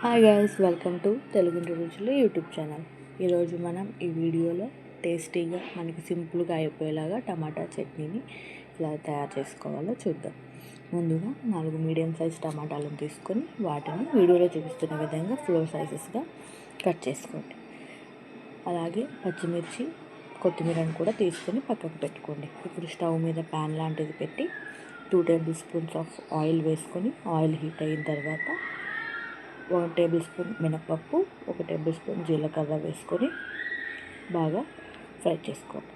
Hi guys welcome to Telugu Ruchulu YouTube channel ఈరోజు మనం ఈ వీడియోలో టేస్టీగా మనకి సింపుల్గా అయిపోయేలాగా టమాటా చట్నీని ఎలా తయారు చేసుకోవాలో చూద్దాం. ముందుగా నాలుగు మీడియం సైజ్ టమాటాలను తీసుకొని వాటిని వీడియోలో చూపిస్తున్న విధంగా ఫ్లోర్ సైజెస్గా కట్ చేసుకోండి. అలాగే పచ్చిమిర్చి కొత్తిమీరను కూడా తీసుకొని పక్కకు పెట్టుకోండి. ఇప్పుడు స్టవ్ మీద ప్యాన్ లాంటిది పెట్టి two table spoons of oil వేసుకొని ఆయిల్ హీట్ అయిన తర్వాత ఒక టేబుల్ స్పూన్ మినపప్పు ఒక టేబుల్ స్పూన్ జీలకర్ర వేసుకొని బాగా ఫ్రై చేసుకోండి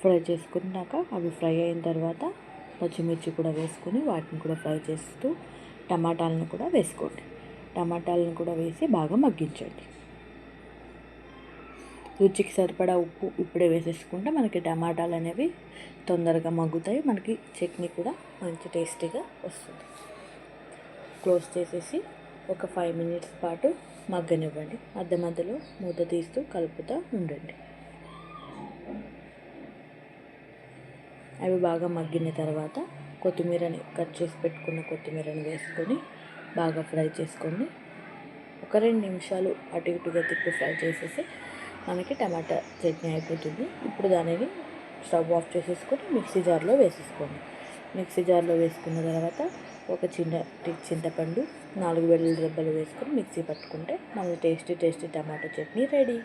ఫ్రై చేసుకున్నాక అవి ఫ్రై అయిన తర్వాత పచ్చిమిర్చి కూడా వేసుకొని వాటిని కూడా ఫ్రై చేస్తూ టమాటాలను కూడా వేసుకోండి. టమాటాలను కూడా వేసి బాగా మగ్గించండి. రుచికి సరిపడా ఉప్పు ఇప్పుడే వేసేసుకుంటే మనకి టమాటాలు అనేవి తొందరగా మగ్గుతాయి మనకి చట్నీ కూడా మంచి టేస్టీగా వస్తుంది. క్లోజ్ చేసేసి ఒక ఫైవ్ మినిట్స్ పాటు మగ్గనివ్వండి. మధ్య మధ్యలో మూత తీస్తూ కలుపుతూ ఉండండి. అవి బాగా మగ్గిన తర్వాత కొత్తిమీరని కట్ చేసి పెట్టుకున్న కొత్తిమీరని వేసుకొని బాగా ఫ్రై చేసుకోండి. ఒక రెండు నిమిషాలు అటు ఇటుగా తిప్పి ఫ్రై చేసేసి మనకి టమాటా చట్నీ అయిపోతుంది. ఇప్పుడు దానిని స్టవ్ ఆఫ్ చేసేసుకొని మిక్సీ జార్లో వేసేసుకోండి. మిక్సీ జార్లో వేసుకున్న తర్వాత ఒక చిన్న చింతపండు నాలుగు వెల్లుల్లి రెబ్బలు వేసుకొని మిక్సీ పట్టుకుంటే మన tasty tasty tomato chutney ready.